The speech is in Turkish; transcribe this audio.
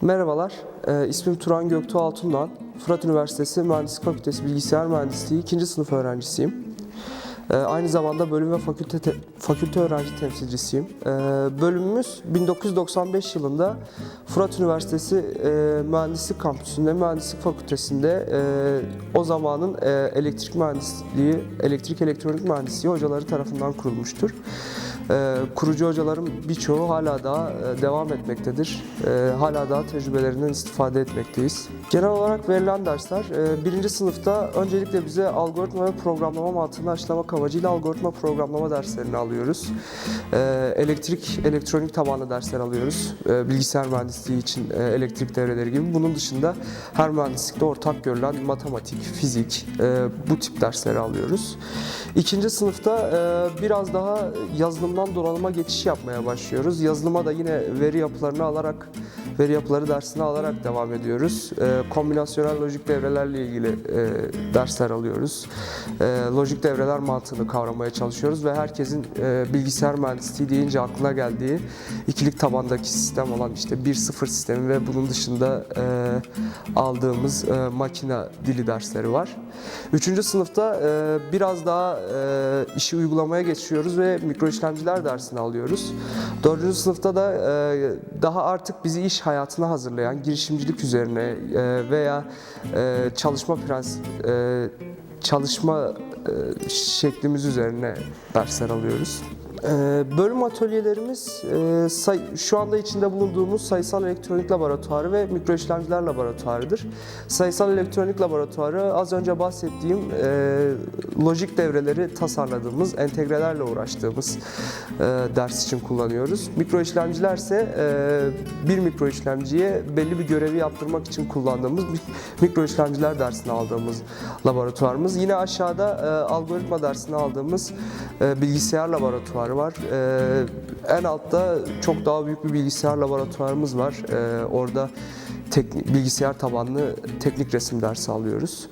Merhabalar, e, ismim Turan Göktuğ Altun'dan. Fırat Üniversitesi Mühendislik Fakültesi Bilgisayar Mühendisliği 2. sınıf öğrencisiyim. E, aynı zamanda bölüm ve fakülte, te- fakülte öğrenci temsilcisiyim. E, bölümümüz 1995 yılında Fırat Üniversitesi e, Mühendislik Kampüsü'nde, Mühendislik Fakültesi'nde e, o zamanın e, elektrik mühendisliği, elektrik elektronik mühendisliği hocaları tarafından kurulmuştur. Ee, kurucu hocaların birçoğu hala daha e, devam etmektedir. Ee, hala daha tecrübelerinden istifade etmekteyiz. Genel olarak verilen dersler e, birinci sınıfta öncelikle bize algoritma ve programlama mantığını aşılamak amacıyla algoritma programlama derslerini alıyoruz. Ee, elektrik, elektronik tabanlı dersler alıyoruz. Ee, bilgisayar mühendisliği için e, elektrik devreleri gibi. Bunun dışında her mühendislikte ortak görülen matematik, fizik e, bu tip dersleri alıyoruz. İkinci sınıfta e, biraz daha yazılımdan donanıma geçiş yapmaya başlıyoruz. Yazılıma da yine veri yapılarını alarak, veri yapıları dersini alarak devam ediyoruz. E, kombinasyonel lojik devrelerle ilgili e, dersler alıyoruz. E, lojik devreler mantığını kavramaya çalışıyoruz ve herkesin e, bilgisayar mühendisliği deyince aklına geldiği ikilik tabandaki sistem olan işte 1-0 sistemi ve bunun dışında e, aldığımız e, makine dili dersleri var. Üçüncü sınıfta e, biraz daha e, işi uygulamaya geçiyoruz ve mikro işlemciler dersini alıyoruz. Dördüncü sınıfta da e, daha artık bizi iş hayatına hazırlayan girişimcilik üzerine e, veya e, çalışma prensip e, çalışma şeklimiz üzerine dersler alıyoruz. E, Bölüm atölyelerimiz e, şu anda içinde bulunduğumuz sayısal elektronik laboratuvarı ve mikro işlemciler laboratuvarıdır. Sayısal elektronik laboratuvarı az önce bahsettiğim e, lojik devreleri tasarladığımız, entegrelerle uğraştığımız e, ders için kullanıyoruz. Mikro işlemciler ise bir mikro işlemciye belli bir görevi yaptırmak için kullandığımız bir mikro işlemciler dersini aldığımız laboratuvarımız. Yine aşağıda algoritma dersini aldığımız bilgisayar laboratuvarı var. E, en altta çok daha büyük bir bilgisayar laboratuvarımız var. E, orada teknik, bilgisayar tabanlı teknik resim dersi alıyoruz.